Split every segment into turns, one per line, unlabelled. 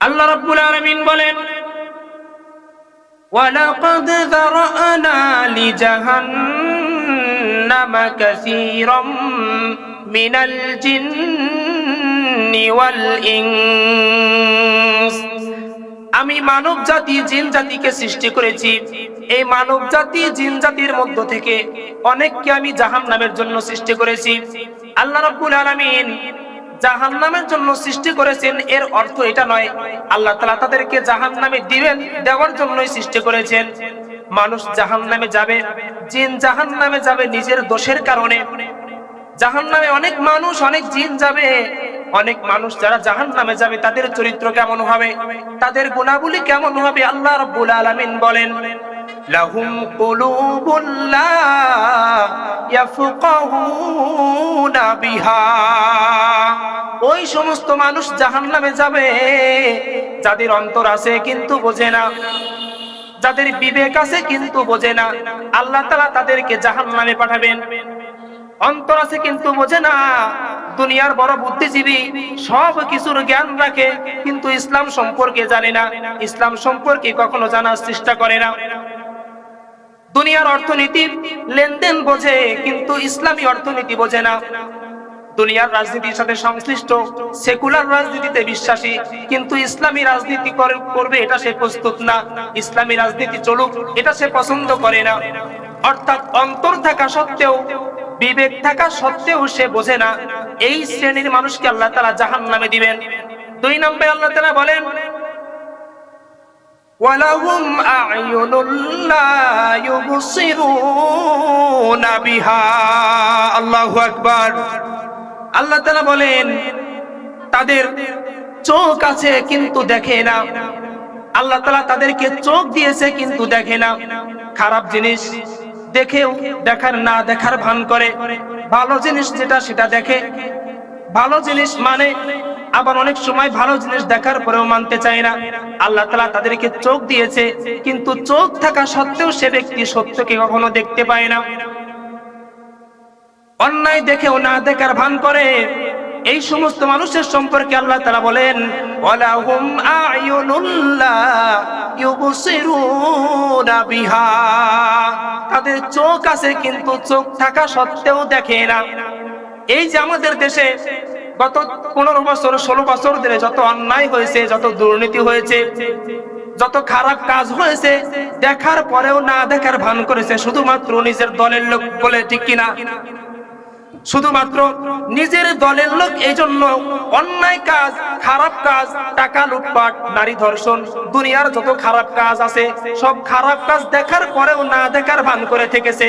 আল্লাহ রাব্বুল আলামিন বলেন ولقد ذرأنا لجهنم كثيرا من الجن والإنس আমি মানব জাতি জিন জাতিকে সৃষ্টি করেছি এই মানব জাতি জিন জাতির মধ্য থেকে অনেককে আমি জাহান নামের জন্য সৃষ্টি করেছি আল্লাহ রাব্বুল আলামিন জাহান নামের জন্য সৃষ্টি করেছেন, এর অর্থ এটা নয়। আল্লাহ তাআলা তাদেরকে জাহান নামে দিবেন, দেওয়ার জন্যই সৃষ্টি করেছেন। মানুষ জাহান নামে যাবে, জিন জাহান নামে যাবে নিজের দোষের কারণে। জাহান নামে অনেক মানুষ, অনেক জিন যাবে। অনেক মানুষ যারা জাহান নামে যাবে, তাদের চরিত্র কেমন হবে? তাদের গুণাবলী কেমন হবে? আল্লাহ রাব্বুল আলামিন বলেন লাহুম বিহা। ওই সমস্ত মানুষ জাহান্নামে যাবে, যাদের অন্তর আছে কিন্তু বোঝে না, যাদের বিবেক আছে কিন্তু বোঝে না। আল্লাহ তাআলা তাদেরকে জাহান্নামে পাঠাবেন। অন্তর আছে কিন্তু বোঝে না, দুনিয়ার বড় বুদ্ধিজীবী সব কিছুর জ্ঞান রাখে, কিন্তু ইসলাম সম্পর্কে জানে না। ইসলাম সম্পর্কে কখনো জানার চেষ্টা করে না। দুনিয়ার অর্থনীতি লেনদেন বোঝে, কিন্তু ইসলামী অর্থনীতি বোঝে না। দুনিয়ার রাজনীতির সাথে সংশ্লিষ্ট, সেকুলার রাজনীতিতে বিশ্বাসী, কিন্তু ইসলামী রাজনীতি করবে এটা সে প্রস্তুত না। ইসলামী রাজনীতি চলুক, এটা সে পছন্দ করে না। অর্থাৎ অন্তর থাকা সত্ত্বেও, বিবেক থাকা সত্ত্বেও সে বোঝে না। এই শ্রেণির মানুষকে আল্লাহ তাআলা জাহান্নামে দিবেন। দুই নম্বরে আল্লাহ তাআলা বলেন ولهم أعين لا يبصرون بها الله أكبر আল্লাহ তাআলা বলেন তাদের চোখ আছে কিন্তু দেখে না আল্লাহ তাআলা তাদেরকে চোখ দিয়েছে কিন্তু দেখে না খারাপ জিনিস দেখেও দেখার না দেখার ভান করে ভালো জিনিস যেটা সেটা দেখে ভালো জিনিস মানে আবার অনেক সময় ভালো জিনিস দেখার পরেও মানতে চায় না। আল্লাহ তাআলা তাদেরকে চোখ দিয়েছে, কিন্তু চোখ থাকা সত্ত্বেও সে ব্যক্তি সত্যকে কখনো দেখতে পায় না। অন্যায় দেখেও না দেখার ভান করে। এই সমস্ত মানুষের সম্পর্কে আল্লাহ তারা বলেন তাদের চোখ আছে, কিন্তু চোখ থাকা সত্ত্বেও দেখে না। এই যে আমাদের দেশে গত পনেরো বছর, ষোলো বছর ধরে যত অন্যায় হয়েছে, যত দুর্নীতি হয়েছে, যত খারাপ কাজ হয়েছে, দেখার পরেও না দেখার ভান করেছে শুধুমাত্র নিজের দলের লোক বলে ঠিক কিনা? শুধুমাত্র নিজের দলের লোক এই জন্য অন্যায় কাজ, খারাপ কাজ, টাকা লুটপাট, নারী ধর্ষণ, দুনিয়ার যত খারাপ কাজ আছে, সব খারাপ কাজ দেখার পরেও না দেখার ভান করে থেকেছে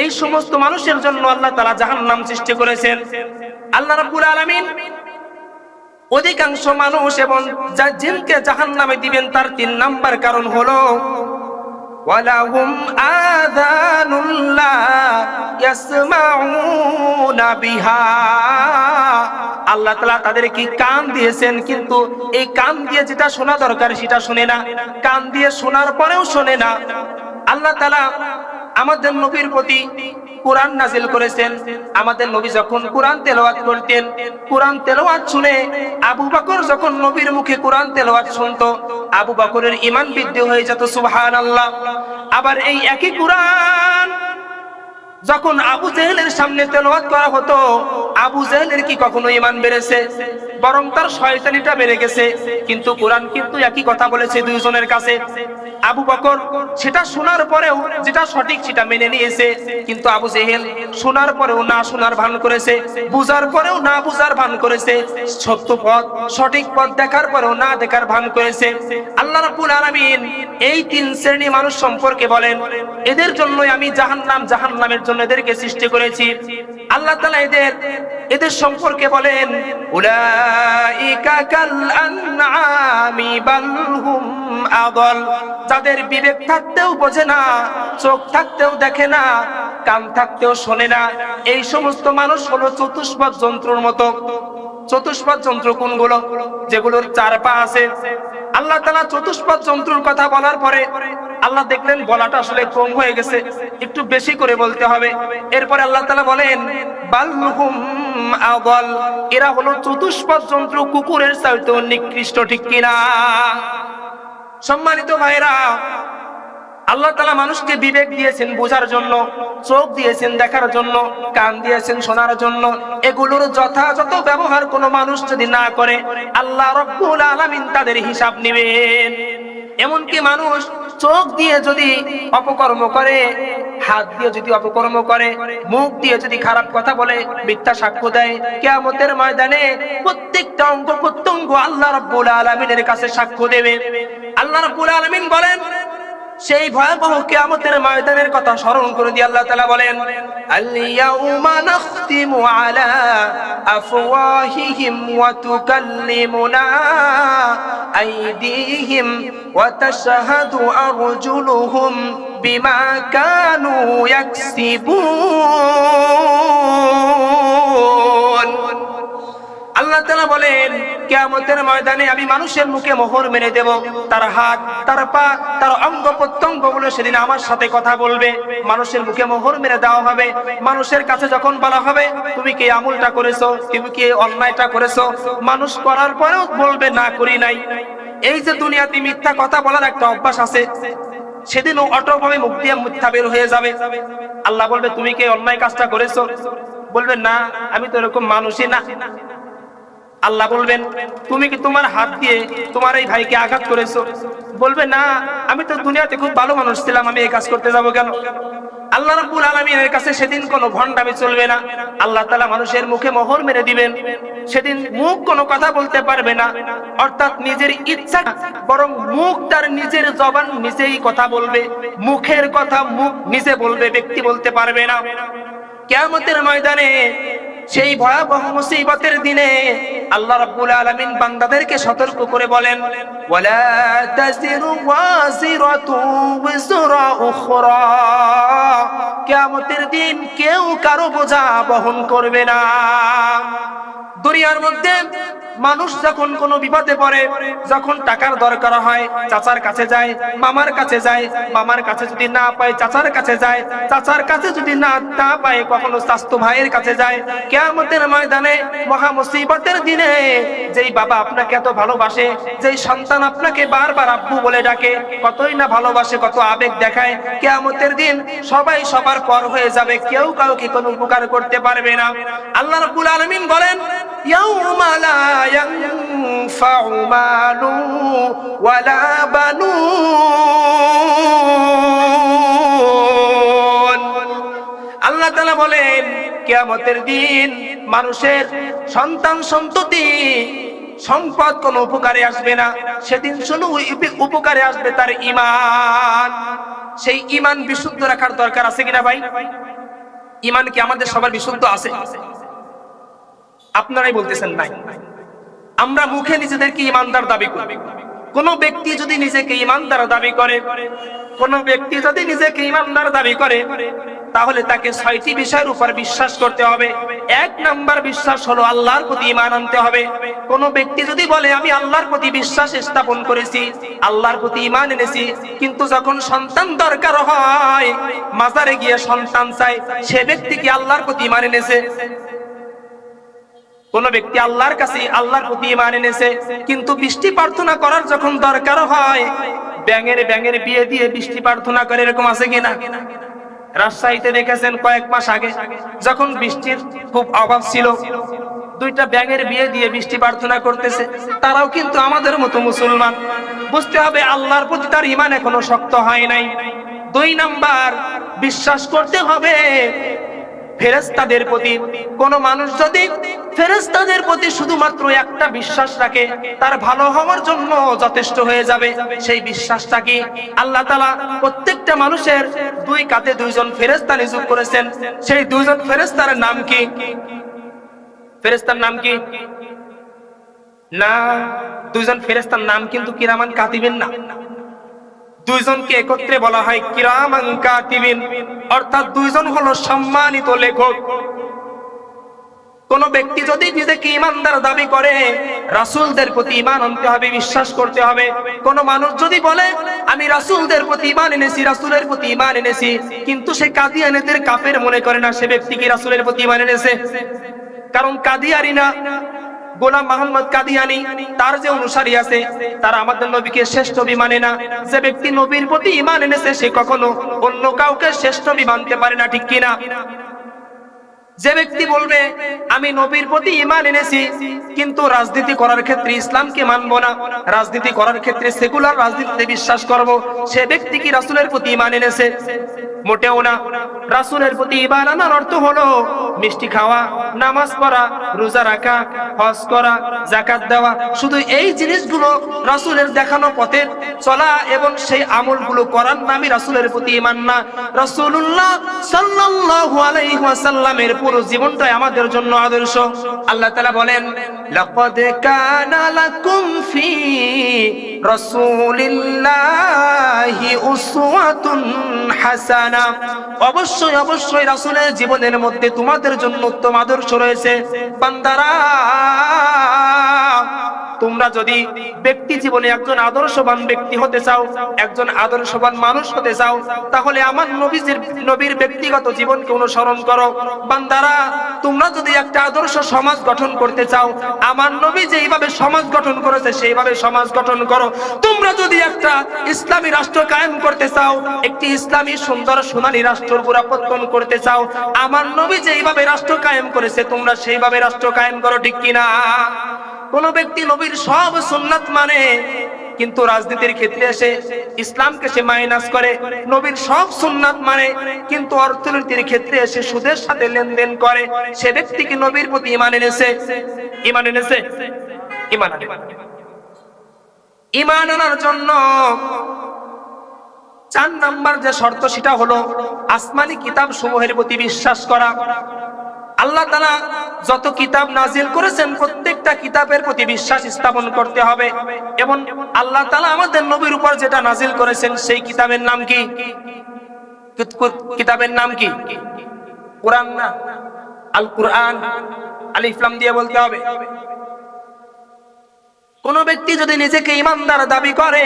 এই সমস্ত মানুষের জন্য আল্লাহ তারা জাহান্নাম সৃষ্টি করেছেন। আল্লাহ রাব্বুল আলামিন অধিকাংশ মানুষ এবং জিনকে জাহান্নামে দিবেন তার তিন নাম্বার কারণ হলো, ওয়ালাহুম আযানুল্লাহ ইয়াসমাউনা বিহা। আল্লাহ তালা তাদেরকে কান দিয়েছেন, কিন্তু এই কান দিয়ে যেটা শোনা দরকার সেটা শোনে না। কান দিয়ে শোনার পরেও শোনে না। আল্লাহ তালা আমাদের নবীর প্রতি কোরআন নাজিল করেছেন। আমাদের নবী যখন কোরআন তেলাওয়াত করতেন, কোরআন তেলোয়াত শুনে আবু বকর যখন নবীর মুখে কোরআন তেলাওয়াত শুনতো, আবু বকরের ইমান বৃদ্ধি হয়ে যেত, সুবহানাল্লাহ। আবার এই একই কোরআন যখন আবু জেহেলের সামনে তেলাওয়াত করা হতো, আবু জেহেলের কি কখনো ইমান বেড়েছে? বরং তার শয়তানিটা বেড়ে গেছে। কিন্তু কোরআন কিন্তু একই কথা বলেছে দুইজনের কাছে। আবু বকর সেটা শোনার পরেও যেটা সঠিক সেটা মেনে নিয়েছে। কিন্তু আবু জেহেল শোনার পরেও না শোনার ভান করেছে। বুঝার পরেও না বুঝার ভান করেছে। সত্য পথ, সঠিক পথ দেখার পরেও না দেখার ভান করেছে। আল্লাহ রাব্বুল আলামিন এই তিন শ্রেণি মানুষ সম্পর্কে বলেন, এদের জন্যই আমি জাহান্নাম জাহান্নামের জন্য এদেরকে সৃষ্টি করেছি। আল্লাহ তাআলা এদের এদের সম্পর্কে বলেন বিবেক থাকতেও বোঝে না, চোখ থাকতেও দেখে না, কান থাকতেও শোনে না, এই সমস্ত মানুষ হলো চতুষ্পদ যন্ত্রর মতো। চতুষ্পদ যন্ত্র কোনগুলো? যেগুলোর চার পা আছে। আল্লাহ তালা চতুষ্পদ যন্ত্রর কথা বলার পরে আল্লাহ দেখলেন বলাটা আসলে কম হয়ে গেছে, একটু বেশি করে বলতে হবে। এরপরে আল্লাহ তালা বলেন, বাল্লুহুম আদল এরা হলো চতুষ্পদ যন্ত্র কুকুরের চাইতে নিকৃষ্ট, ঠিক কিনা? সম্মানিত ভাইরা আল্লাহ তালা মানুষকে বিবেক দিয়েছেন বোঝার জন্য, চোখ দিয়েছেন দেখার জন্য, কান দিয়েছেন শোনার জন্য। এগুলোর যথাযথ ব্যবহার কোনো মানুষ যদি না করে, আল্লাহ রব্বুল আলামিন তাদের হিসাব নেবেন। এমনকি মানুষ চোখ দিয়ে যদি অপকর্ম করে, হাত দিয়ে যদি অপকর্ম করে, মুখ দিয়ে যদি খারাপ কথা বলে, মিথ্যা সাক্ষ্য দেয়, কেয়ামতের ময়দানে প্রত্যেকটা অঙ্গ প্রত্যঙ্গ আল্লাহ রব্বুল আলামিনের কাছে সাক্ষ্য দেবে। আল্লাহ রব্বুল আলামিন বলেন সেই ভয়াবহ কিয়ামতের ময়দানের কথা স্মরণ করে দিয়ে আল্লাহ তাআলা বলেন, আল-ইয়াউমা নাখতিমু আলা আফওয়াহিহিম ওয়া তুকাল্লিমুনা বিমা কানু ইয়াকসিবুন। তাআলা বলেন, কিয়ামতের ময়দানে আমি মানুষের মুখে মোহর মেরে দেব। তার হাত, তার পা, তার অঙ্গ প্রত্যঙ্গগুলো সেদিন আমার সাথে কথা বলবে। মানুষের মুখে মোহর মেরে দেওয়া হবে। মানুষের কাছে যখন বলা হবে, তুমি কি আমলটা করেছ? তুমি কি অন্যায়টা করেছ? মানুষ করার পরেও বলবে, না, করি নাই। এই যে দুনিয়াতে মিথ্যা কথা বলার একটা অভ্যাস আছে সেদিন অটোভাবে মুখ দিয়ে মিথ্যা বের হয়ে যাবে। আল্লাহ বলবে, তুমি কি অন্যায় কাজটা করেছ? বলবে, না, আমি তো এরকম মানুষই না। আল্লাহ বলবেন, তুমি কি তোমার হাত দিয়ে তোমার এই ভাইকে আঘাত করেছ? বলবে, না, আমি তো দুনিয়াতে খুব ভালো মানুষ ছিলাম, আমি এই কাজ করতে যাব কেন? আল্লাহ রাব্বুল আলামিনের কাছে সেদিন কোনো ভণ্ডামি চলবে না। আল্লাহ তাআলা মানুষের মুখে মোহর মেরে দিবেন। সেদিন মুখ কোনো কথা বলতে পারবে না। অর্থাৎ নিজের ইচ্ছা, বরং মুখ তার নিজের জবান নিজেই কথা বলবে। মুখের কথা মুখ নিজে বলবে, ব্যক্তি বলতে পারবে না। কিয়ামতের ময়দানে সেই ভয়াবহ মুসিবতের দিনে আল্লাহ রাব্বুল আলামিন বান্দাদেরকে সতর্ক করে বলেন, ওয়ালা তাজিরু ওয়াজিরাতু উযরা উখরা। কিয়ামতের দিন কেউ কারও বোঝা বহন করবে না। দুনিয়ার মধ্যে মানুষ যখন কোনো বিপদে পড়ে, যখন টাকার দরকার হয়, চাচার কাছে যায়, মামার কাছে যায়, মামার কাছে যদি না পায়, চাচার কাছে যায়, চাচার কাছে যদি না না পায়, কখনো স্বাস্থ্য ভাইয়ের কাছে যায় কেয়ামতের ময়দানে মহা মুসিবতের দিনে যেই বাবা আপনাকে এত ভালোবাসে, যেই সন্তান আপনাকে বারবার আব্বু বলে ডাকে, কতই না ভালোবাসে, কত আবেগ দেখায়, কেয়ামতের দিন সবাই সবার পর হয়ে যাবে, কেউ কাউকে কোনো উপকার করতে পারবে না। আল্লাহ রাব্বুল আলামিন বলেন মালু ওয়ালা আল্লাহ তাআলা বলেন কিয়ামতের দিন মানুষের সন্তান সন্ততি, সম্পদ কোনো উপকারে আসবে না। সেদিন শুধু উপকারে আসবে তার ইমান। সেই ইমান বিশুদ্ধ রাখার দরকার আছে কিনা ভাই? ইমান কি আমাদের সবার বিশুদ্ধ আছে? আপনারাই বলতেছেন নাই। আমরা মুখে নিজেদেরকে ইমানদার দাবি করি। কোন ব্যক্তি যদি নিজেকে ইমানদার দাবি করে, কোন ব্যক্তি যদি নিজেকে ইমানদার দাবি করে তাহলে তাকে ছয়টি বিষয়ের উপর বিশ্বাস করতে হবে। এক নাম্বার বিশ্বাস হলো আল্লাহর প্রতি ইমান আনতে হবে। কোন ব্যক্তি যদি বলে, আমি আল্লাহর প্রতি বিশ্বাস স্থাপন করেছি, আল্লাহর প্রতি ইমান এনেছি, কিন্তু যখন সন্তান দরকার হয়, মাজারে গিয়ে সন্তান চাই সে ব্যক্তি কি আল্লাহর প্রতি ইমান এনেছে? কোন ব্যক্তি আল্লাহর কাছে আল্লাহর প্রতি ইমান এনেছে, কিন্তু বৃষ্টি প্রার্থনা করার যখন দরকার হয়, ব্যাঙের ব্যাঙের বিয়ে দিয়ে বৃষ্টি প্রার্থনা করে, এরকম আছে কিনা? রাজশাহীতে দেখেছেন কয়েক মাস আগে যখন বৃষ্টির খুব অভাব ছিল, দুইটা ব্যাঙের বিয়ে দিয়ে বৃষ্টি প্রার্থনা করতেছে, তারাও কিন্তু আমাদের মতো মুসলমান। বুঝতে হবে আল্লাহর প্রতি তার ইমান এখনও শক্ত হয় নাই। দুই নাম্বার, বিশ্বাস করতে হবে ফেরেস্তাদের প্রতি কোন মানুষ যদি ফেরেস্তাদের প্রতি শুধুমাত্র একটা বিশ্বাস রাখে, তার ভালো হওয়ার জন্য যথেষ্ট হয়ে যাবে। সেই বিশ্বাসটা কি আল্লাহ তালা প্রত্যেকটা মানুষের দুই কাতে দুইজন ফেরেস্তা নিযুক্ত করেছেন? সেই দুইজন ফেরেস্তার নাম কি? ফেরেস্তার নাম কি? না, দুইজন ফেরেস্তার নাম কিন্তু কিরামান কাতিবেন না দুইজনকে একত্রে বলা হয় কিরামান কাতিবিন, অর্থাৎ দুইজন হলো সম্মানিত লেখক। কোন ব্যক্তি যদি নিজেকে ইমানদার দাবি করে, রাসূলদের প্রতি ইমান আনতে হবে, বিশ্বাস করতে হবে। কোন মানুষ যদি বলে, আমি রাসূলদের প্রতি ইমান এনেছি, রাসূলের প্রতি ইমান এনেছি, কিন্তু সে কাদিয়ানীদের কাফের মনে করে না, সে ব্যক্তি কি রাসূলের প্রতি ইমান এনেছে? কারণ কাদিয়ারি না। গোলাম মোহাম্মদ কাদিয়ানি, তার যে অনুসারী আছে, তারা আমাদের নবীকে শ্রেষ্ঠ নবী মানে না। যে ব্যক্তি নবীর প্রতি ইমান এনেছে, সে কখনো অন্য কাউকে শ্রেষ্ঠ নবী মানতে পারে না, ঠিক কিনা? যে ব্যক্তি বলবে, আমি নবীর প্রতি ইমান এনেছি, কিন্তু রাজনীতি করার ক্ষেত্রে ইসলামকে মানব না, রাজনীতি করার ক্ষেত্রে সেকুলার রাজনীতিতে বিশ্বাস করব, সে ব্যক্তি কি রাসূলের প্রতি ইমান এনেছে? মোটেও না। রাসূলের প্রতি ইমান আনার অর্থ হলো মিষ্টি খাওয়া, নামাজ পড়া, রোজা রাখা, হজ করা জাকাত দেওয়া। শুধু এই জিনিসগুলো রাসূলের দেখানো পথে চলা এবং সেই আমলগুলো করার নামই রাসূলের প্রতি ইমান না। রাসূলুল্লাহ সাল্লাল্লাহু আলাইহি ওয়াসাল্লামের পুরো জীবনটাই আমাদের জন্য আদর্শ। আল্লাহ তাআলা বলেন লাকাদ لكم في رسول الله أسوة হাসানা অবশ্যই অবশ্যই রাসূলের জীবনের মধ্যে তোমাদের জন্য উত্তম আদর্শ রয়েছে। বান্দারা! তোমরা যদি ব্যক্তি জীবনে একজন আদর্শবান ব্যক্তি হতে চাও, একজন আদর্শবান মানুষ হতে চাও, তাহলে আমার নবীজির, নবীর ব্যক্তিগত জীবনকে অনুসরণ করো। বান্দারা, তোমরা যদি একটা আদর্শ সমাজ গঠন করতে চাও, আমার নবী যেইভাবে সমাজ গঠন করেছে, সেইভাবে সমাজ গঠন করো। তোমরা যদি একটা ইসলামী রাষ্ট্র কায়েম করতে চাও, একটি ইসলামী সুন্দর সোনালী রাষ্ট্র পুরাপত্তন করতে চাও, আমার নবী যেইভাবে রাষ্ট্র কায়েম করেছে, তোমরা সেইভাবে রাষ্ট্র কায়েম করো, ঠিক কিনা? কোন ব্যক্তি নবীর সব সুন্নাত মানে কিন্তু রাজনীতির ক্ষেত্রে এসে ইসলামকে সে মাইনাস করে, নবীর সব সুন্নাত মানে কিন্তু অর্থনীতির ক্ষেত্রে এসে সুদের সাথে লেনদেন করে। সে ব্যক্তি কি নবীর প্রতি ইমান এনেছে? ইমান এনেছে? ইমান ইমান আনার জন্য চার নাম্বার যে শর্ত সেটা হলো, আসমানি কিতাব সমূহের প্রতি বিশ্বাস করা। আল্লাহ তালা যত কিতাব নাজিল করেছেন, প্রত্যেকটা কিতাবের প্রতি বিশ্বাস স্থাপন করতে হবে। এবং আল্লাহ তালা আমাদের নবীর উপর যেটা নাজিল করেছেন, সেই কিতাবের নাম কি? কিতাবের নাম কি? কোরআন না? আল কুরআন আল ইসলাম দিয়ে বলতে হবে। কোন ব্যক্তি যদি নিজেকে ইমানদার দাবি করে,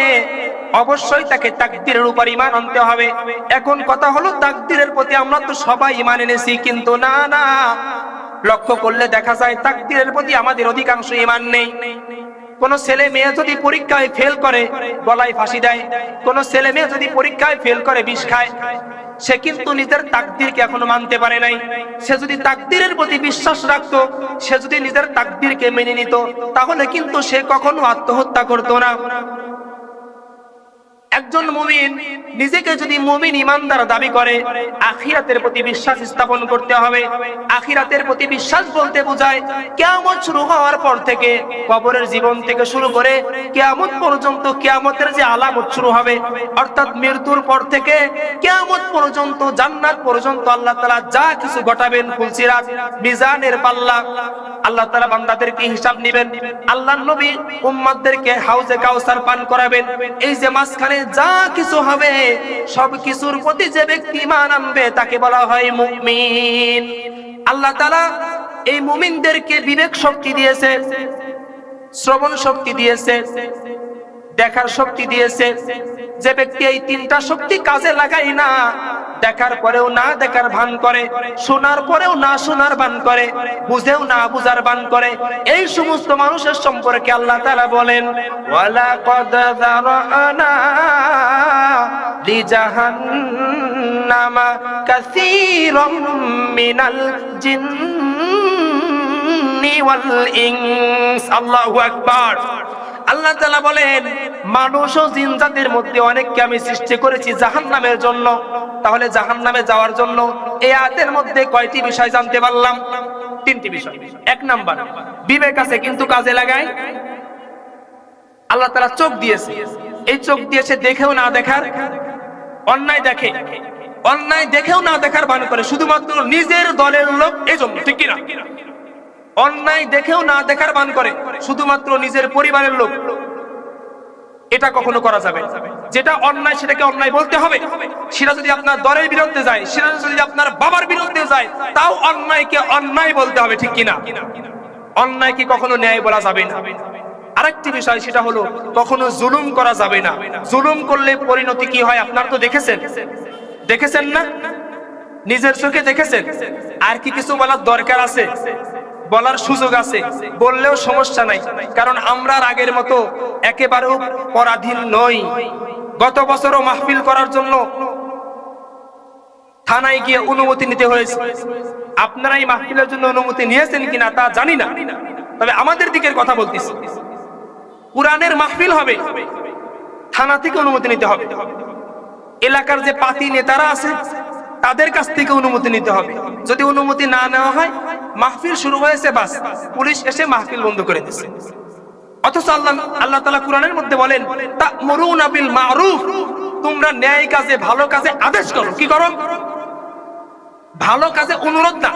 অবশ্যই তাকে তাকদিরের উপর ইমান আনতে হবে। এখন কথা হলো, তাকদিরের প্রতি আমরা তো সবাই ইমান এনেছি, কিন্তু না না। লক্ষ্য করলে দেখা যায়, তাকদিরের প্রতি আমাদের অধিকাংশ ইমান নেই। কোন ছেলে মেয়ে যদি পরীক্ষায় ফেল করে, গলায় ফাঁসি দেয়। কোন ছেলে মেয়ে যদি পরীক্ষায় ফেল করে, বিষ খায়। সে কিন্তু নিজের তাকদিরকে এখনও মানতে পারে নাই। সে যদি তাকদিরের প্রতি বিশ্বাস রাখত, সে যদি নিজের তাকদিরকে মেনে নিত, তাহলে কিন্তু সে কখনো আত্মহত্যা করতো না। একজন মুমিন নিজেকে যদি মুমিন ইমানদার দাবি করে, আখিরাতের প্রতি বিশ্বাস স্থাপন করতে হবে। আখিরাতের প্রতি বিশ্বাস বলতে বোঝায়, কিয়ামত শুরু হওয়ার পর থেকে, কবরের জীবন থেকে শুরু করে কিয়ামত পর্যন্ত কিয়ামতের যে আলামত শুরু হবে, অর্থাৎ মৃত্যুর পর থেকে কিয়ামত পর্যন্ত, জান্নাত পর্যন্ত আল্লাহ তাআলা যা কিছু ঘটাবেন, ফুলসিরাত, মিজানের পাল্লা, আল্লাহ তাআলা বান্দাদেরকে হিসাব নেবেন? আল্লাহর নবী উম্মতদেরকে হাউজে কাউসার পান করাবেন। এই যে মাঝখানে যা কিছু হবে, সব কিছুর প্রতি যে ব্যক্তি মান আনবে, তাকে বলা হয় মুমিন। আল্লাহ তালা এই মুমিনদেরকে বিবেক শক্তি দিয়েছে, শ্রবণ শক্তি দিয়েছে দেখার শক্তি দিয়েছে। যে ব্যক্তি এই তিনটা শক্তি কাজে লাগাই না, দেখার পরেও না দেখার ভান করে, শোনার পরেও না শোনার ভান করে, বুঝেও না বুঝার ভান করে, এই সমস্ত মানুষের সম্পর্কে আল্লাহ তাআলা বলেন ওয়ালা কদ মিনাল আল্লাহু আল্লাহ তালা বলেন, মানুষ ও জিন জাতির মধ্যে অনেককে আমি সৃষ্টি করেছি জাহান্নামের জন্য। তাহলে জাহান্নামে যাওয়ার জন্য এই আয়াতের মধ্যে কয়টি বিষয় জানতে পারলাম? তিনটি বিষয়। এক নাম্বার, বিবেক আছে কিন্তু কাজে লাগায়? আল্লাহ তালা চোখ দিয়েছে। এই চোখ দিয়েছে দেখেও না দেখার অন্যায় দেখে। অন্যায় দেখেও না দেখার ভান করে, শুধুমাত্র নিজের দলের লোক এই জন্য ঠিক কিনা? অন্যায় দেখেও না দেখার ভান করে। শুধুমাত্র নিজের পরিবারের লোক। এটা কখনো করা যাবে যেটা অন্যায় সেটাকে অন্যায় বলতে হবে। সেটা যদি আপনার দলের বিরুদ্ধে যায়, সেটা যদি আপনার বাবার বিরুদ্ধে যায়, তাও অন্যায়কে অন্যায় বলতে হবে, ঠিক কিনা? অন্যায়কে কখনো ন্যায় বলা যাবে না। আরেকটি বিষয়, সেটা হলো, কখনো জুলুম করা যাবে না। জুলুম করলে পরিণতি কি হয়, আপনার তো দেখেছেন। দেখেছেন না? নিজের চোখে দেখেছেন? আর কি কিছু বলার দরকার আছে? বলার সুযোগ আছে, বললেও সমস্যা নাই। কারণ আমরা আগের মতো একেবারেও পরাধীন নই। গত বছরও মাহফিল করার জন্য থানায় গিয়ে অনুমতি নিতে হয়েছে। আপনারা এই মাহফিলের জন্য অনুমতি নিয়েছেন কিনা তা জানি না। তবে আমাদের দিকের কথা বলতেছি। কোরআনের মাহফিল হবে, থানা থেকে অনুমতি নিতে হবে। এলাকার যে পাতি নেতারা আছে, তাদের কাছ থেকে অনুমতি নিতে হবে। যদি অনুমতি না নেওয়া হয় মাহফিল শুরু হয়েছে, বাস। পুলিশ এসে মাহফিল বন্ধ করে দিচ্ছে অথচ আল্লাহ আল্লাহ তালা কোরআনের মধ্যে বলেন তা মরুন আবিল মারুফ। তোমরা ন্যায় কাজে, ভালো কাজে আদেশ করো। কি করো? ভালো কাজে অনুরোধ না।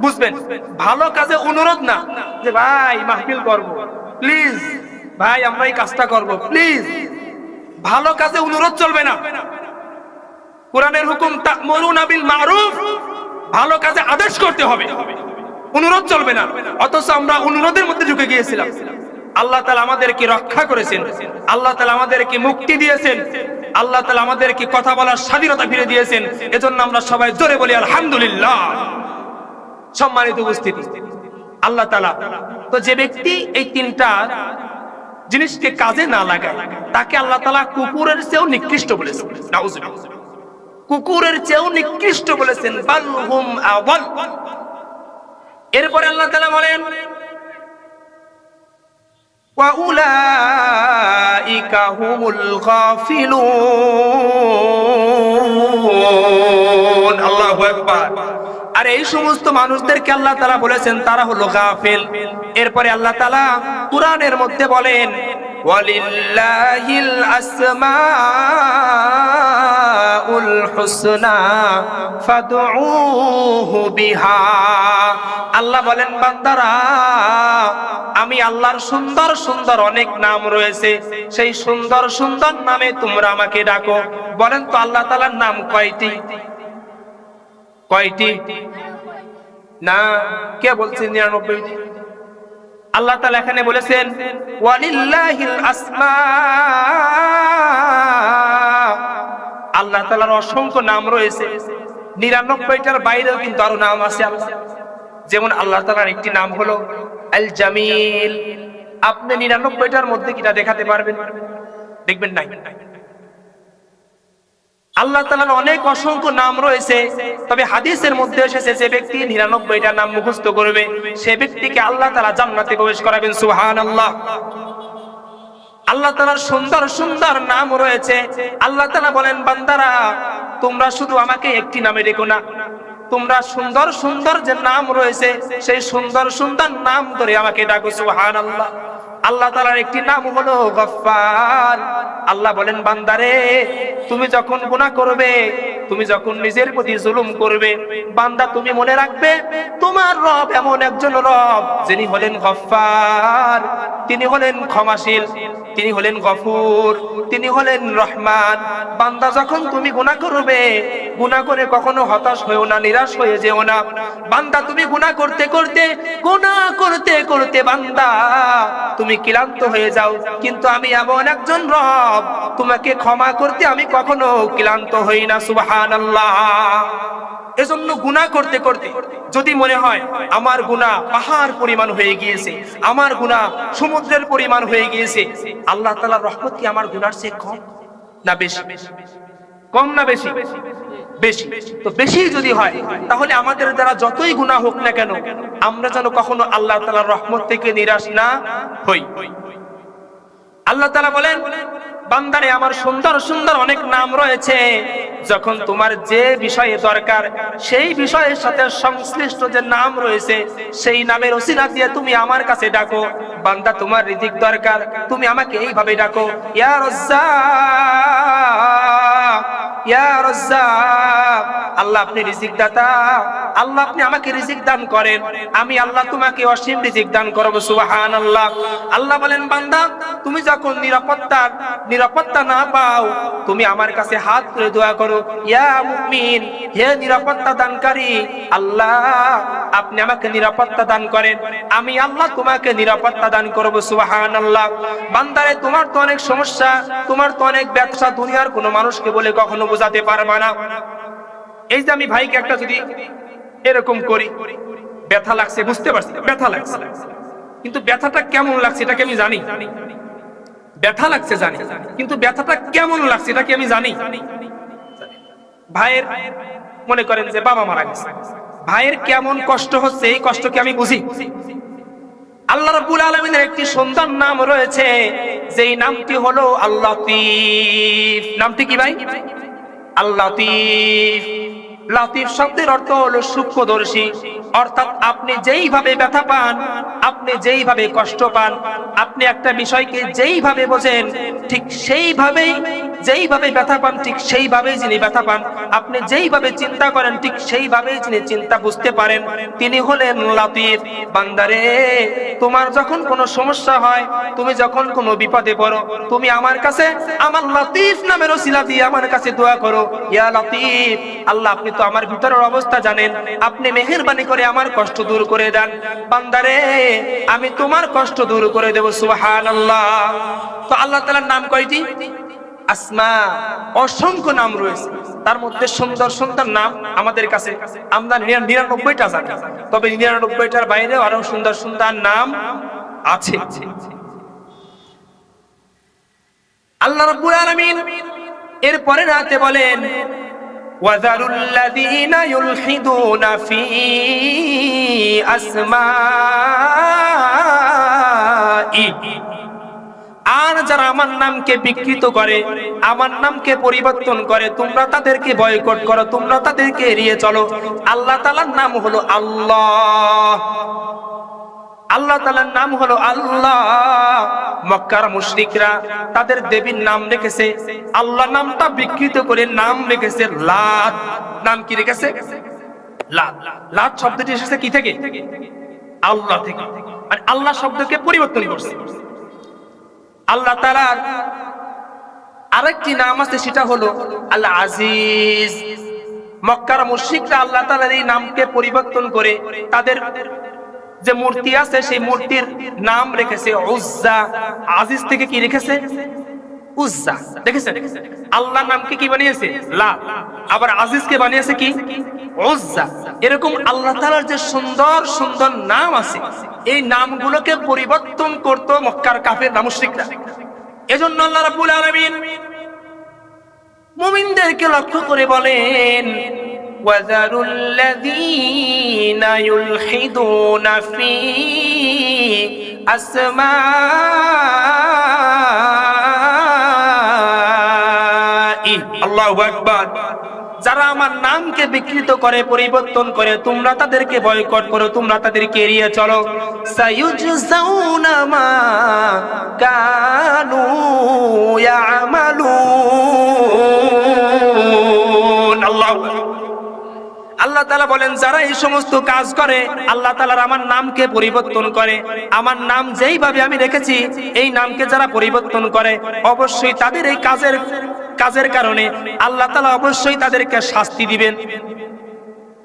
বুঝবেন? ভালো কাজে অনুরোধ না। যে, ভাই, মাহফিল করব। প্লিজ, ভাই, আমরা এই কাজটা করব। প্লিজ। ভালো কাজে অনুরোধ চলবে না। কোরআনের হুকুম তা মরুন আবিল মারুফ। ভালো কাজে আদেশ করতে হবে। অনুরোধ চলবে না। অথচ আমরা অনুরোধের মধ্যে ঢুকে গিয়েছিলাম। আল্লাহ তালা আমাদেরকে রক্ষা করেছেন। আল্লাহ তালা আমাদেরকে মুক্তি দিয়েছেন। আল্লাহ তালা আমাদেরকে কথা বলার স্বাধীনতা ফিরে দিয়েছেন। এজন্য আমরা সবাই জোরে বলি, আলহামদুলিল্লাহ। সম্মানিত উপস্থিতি, আল্লাহ তালা তো যে ব্যক্তি এই তিনটা জিনিসকে কাজে না লাগায়, তাকে আল্লাহ তালা কুকুরের চেয়েও নিকৃষ্ট বলেছেন। কুকুরের চেয়েও নিকৃষ্ট বলেছেন আওয়াল। এরপরে আল্লাহ তালা বলেন আর এই সমস্ত মানুষদেরকে আল্লাহ তালা বলেছেন, তারা হলো গাফিল। এরপরে আল্লাহ তালা কোরআনের মধ্যে বলেন, ওয়ালিল্লাহিল আসমা হুসনা ফাদউহু বিহা। আল্লাহ বলেন, বান্দারা, আমি আল্লাহর সুন্দর সুন্দর অনেক নাম রয়েছে। সেই সুন্দর সুন্দর নামে তোমরা আমাকে ডাকো। বলেন তো আল্লাহ তাআলার নাম কয়টি? কয়টি? না, কে বলছেন নিরানব্বইটি আল্লাহ তাআলা এখানে বলেছেন, ওয়ালিল্লাহিল আসমা আল্লাহ তালার অসংখ্য নাম রয়েছে। নিরানব্বইটার বাইরেও কিন্তু আরও নাম আছে যেমন আল্লাহ তালার একটি নাম হলো আল জামিল আপনি নিরানব্বইটার মধ্যে কিটা দেখাতে পারবেন? দেখবেন নাই? আল্লাহ তালার অনেক অসংখ্য নাম রয়েছে, তবে হাদিসের মধ্যে এসেছে যে ব্যক্তি নিরানব্বইটা নাম মুখস্থ করবে, সে ব্যক্তিকে আল্লাহ তালা জান্নাতে প্রবেশ করাবেন সুহান আল্লাহ আল্লাহ তালার সুন্দর সুন্দর নাম রয়েছে। আল্লাহ তালা বলেন, বান্দারা, তোমরা শুধু আমাকে একটি নামে ডেকো না। তোমরা সুন্দর সুন্দর যে নাম রয়েছে, সেই সুন্দর সুন্দর নাম ধরে আমাকে ডাকো সুহান আল্লাহ আল্লাহ তালার একটি নাম হলো গফার আল্লাহ বলেন, বান্দারে, তুমি যখন গুনাহ করবে, তুমি যখন নিজের প্রতি জুলুম করবে, বান্দা তুমি মনে রাখবে, তোমার রব এমন একজন রব যিনি হলেন গফার তিনি হলেন ক্ষমাশীল, তিনি হলেন গফুর, তিনি হলেন রহমান। বান্দা যখন তুমি গুনাহ করবে গুনাহ করে কখনো হতাশ হয়েও না, নিরাশ হয়ে যেও না। বান্দা, তুমি গুনাহ করতে করতে, গুনাহ করতে করতে বান্দা, তুমি ক্লান্ত হয়ে যাও। কিন্তু আমি এমন একজন রব, তোমাকে ক্ষমা করতে আমি কখনো ক্লান্ত হই না, সুবহানাল্লাহ। এজন্য গুনাহ করতে করতে, যদি মনে হয় আমার গুনাহ পাহাড় পরিমাণ হয়ে গিয়েছে, আমার গুনাহ সমুদ্রের পরিমাণ হয়ে গিয়েছে, আল্লাহ তাআলার রহমত কি আমার গুনার চেয়ে কম না বেশি? কম না বেশি? বেশি। তো বেশি যদি হয়, তাহলে আমাদের দ্বারা যতই গুনাহ হোক না কেন, আমরা যেন কখনো আল্লাহ তাআলার রহমত থেকে নিরাশ না হই। আল্লাহ তাআলা বলেন, বান্দারে, আমার সুন্দর সুন্দর অনেক নাম রয়েছে। যখন তোমার যে বিষয়ে দরকার, সেই বিষয়ের সাথে সংশ্লিষ্ট যে নাম রয়েছে, সেই নামের ওসিলা দিয়ে তুমি আমার কাছে ডাকো। বান্দা, তোমার রিজিক দরকার, তুমি আমাকে এইভাবে ডাকো। ইয়া রাজ্জাক! আল্লাহ আপনি রিজিক দাতা আল্লাহ আপনি আমাকে রিজিক দান করেন। আমি আল্লাহ তোমাকে অসীম রিজিক দান আল্লাহ বলেন, বান্দা, তুমি যখন নিরাপত্তার নিরাপত্তা না পাও, তুমি আমার কাছে হাত তুলে দোয়া করো। ইয়া হে নিরাপত্তা দানকারী, আল্লাহ, আপনি আমাকে নিরাপত্তা দান করেন। আমি আল্লাহ তোমাকে নিরাপত্তা দান করব, সুবহানাল্লাহ। বান্দারে, তোমার তো অনেক সমস্যা, তোমার তো অনেক ব্যবসা দুনিয়ার কোনো মানুষকে বলে কখনো বোঝাতে পারবে না। এই যে আমি ভাইকে একটা যদি এরকম করি, ব্যথা লাগছে, বুঝতে পারছি, ব্যথা লাগছে। কিন্তু ব্যথাটা কেমন লাগছে এটাকে আমি জানি? ব্যথা লাগছে জানি, কিন্তু ব্যথাটা কেমন লাগছে এটা কি আমি জানি? ভাইয়ের মনে করেন যে বাবা মারা গেছে। ভাইয়ের কেমন কষ্ট হচ্ছে, এই কষ্টকে আমি বুঝি। আল্লাহ রাব্বুল আলামিনের একটি সুন্দর নাম রয়েছে, যেই নামটি হলো আল্লাহ লতিফ নামটি কি ভাই? আল্লাহ লতিফ শব্দের অর্থ হলো সূক্ষ্মদর্শী। অর্থাৎ আপনি যেইভাবে ব্যথা পান, আপনি যেইভাবে কষ্ট পান, আপনি একটা বিষয়কে যেইভাবে বোঝেন, ঠিক সেইভাবেই, যেইভাবে ব্যথা পান, ঠিক সেইভাবেই যিনি ব্যথা পান। আপনি যেইভাবে চিন্তা করেন, ঠিক সেইভাবেই যিনি চিন্তা বুঝতে পারেন, তিনি হলেন লতিফ। বান্দারে, তোমার যখন কোনো সমস্যা হয়, তুমি যখন কোনো বিপদে পড়ো, তুমি আমার কাছে আমার লাতিফ নামের ওসিলা দিয়ে আমার কাছে দোয়া করো। ইয়া লতিফ, আল্লাহ আপনি তো আমার ভিতরের অবস্থা জানেন। আপনি মেহেরবানি করে আমার কষ্ট দূর করে দেন। বান্দারে, আমি তোমার কষ্ট দূর করে দেব, সুবহানাল্লাহ। তো আল্লাহ তাআলার নাম কয়টি? আসমা। অসংখ্য নাম রয়েছে। তার মধ্যে সুন্দর সুন্দর নাম আমাদের কাছে। আমরা নিরানব্বইটা জানি তবে নিরানব্বইটার বাইরে আরও সুন্দর সুন্দর নাম আছে। আল্লাহ রাব্বুল আলামিন এরপরে রাতে বলেন وَذَرُوا الَّذِينَ يُلْحِدُونَ فِي أَسْمَائِهِ আর যারা আমার নামকে বিকৃত করে আমার নামকে পরিবর্তন করে তোমরা তাদেরকে বয়কট করো তোমরা তাদেরকে এড়িয়ে চলো আল্লাহ তাআলার নাম হলো আল্লাহ আল্লাহ তালার নাম হলো আল্লাহ। মক্কার মুশরিকরা তাদের দেবীর নাম রেখেছে আল্লাহ নামটা বিকৃত করে নাম রেখেছে লাত। নাম কি রেখেছে? লাত। শব্দটি এসেছে কি থেকে? আল্লাহ থেকে। মানে আল্লাহ শব্দকে পরিবর্তন করছে। আল্লাহ তালার আরেকটি নাম আছে, সেটা হলো আল্লাহ আজিজ মক্কার মুশরিকরা আল্লাহ তালার এই নামকে পরিবর্তন করে তাদের যে মূর্তি আছে, সেই মূর্তির নাম রেখেছে উজ্জা। আজিজ থেকে কি রেখেছে? উজ্জা। দেখেছেন? আল্লাহ নামকে কি বানিয়েছে? লা আবার আজিজকে বানিয়েছে কি? উজ্জা। এরকম আল্লাহ তাআলার যে সুন্দর সুন্দর নাম আছে, এই নামগুলোকে পরিবর্তন করতো মক্কার কাফের মুশরিকরা। এজন্য আল্লাহ রাব্বুল আলামিন মুমিনদেরকে লক্ষ্য করে বলেন وَذَرُوا الَّذِينَ يُلْحِدُونَ فِي أَسْمَائِهِ আল্লাহু আকবার যারা আমার নামকে বিকৃত করে পরিবর্তন করে তোমরা তাদেরকে বয়কট করো তোমরা তাদেরকে এড়িয়ে চলো সায়ুজজাউনা মা কানু ইয়ামালুন আল্লাহু আল্লাহ তালা বলেন, যারা এই সমস্ত কাজ করে, আল্লাহ তালার আমার নামকে পরিবর্তন করে। আমার নাম যেইভাবে আমি রেখেছি, এই নামকে যারা পরিবর্তন করে, অবশ্যই তাদের এই কাজের কাজের কারণে আল্লাহ তালা অবশ্যই তাদেরকে শাস্তি দিবেন।